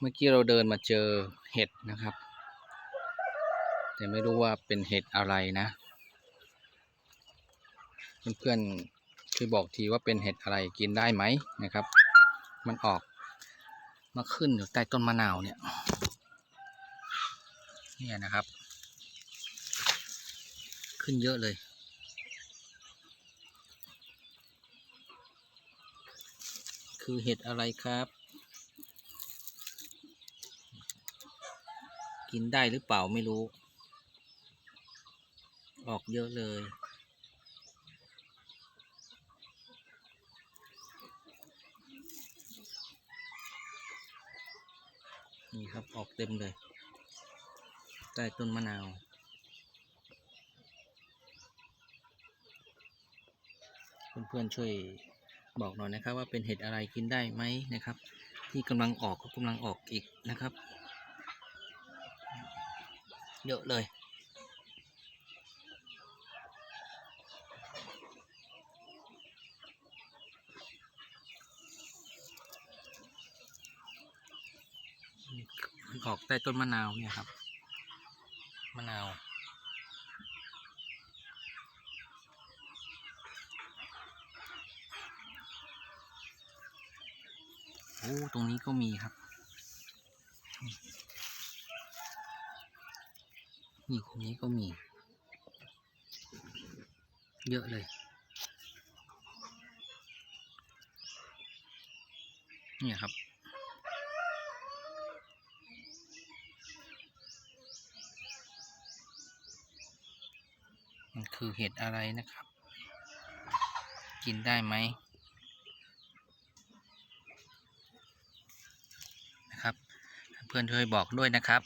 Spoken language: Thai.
เมื่อกี้เราเดินมาเจอเห็ดนะครับ แต่ไม่รู้ว่าเป็นเห็ดอะไรนะ เพื่อนๆช่วยบอกทีว่าเป็นเห็ดอะไรกินได้ไหมนะครับ มันออกมาขึ้นอยู่ใต้ต้นมะนาวเนี่ยเนี่ยนะครับ ขึ้นเยอะเลยคือเห็ดอะไรครับ กินได้หรือเปล่าไม่รู้ ออกเยอะเลย นี่ครับออกเต็มเลยใต้ต้นมะนาวเพื่อนๆช่วยบอกหน่อยนะครับว่าเป็นเห็ดอะไรกินได้ไหมนะครับ ที่กำลังออกก็กำลังออกอีกนะครับ เยอะเลยออกใต้ต้นมะนาวเนี่ยครับ มะนาวโอ้ตรงนี้ก็มีครับ นี่ตรงนี้ก็มี เยอะเลย เนี่ยครับ มันคือเห็ดอะไรนะครับ กินได้ไหมนะครับ เพื่อนช่วยบอกด้วยนะครับ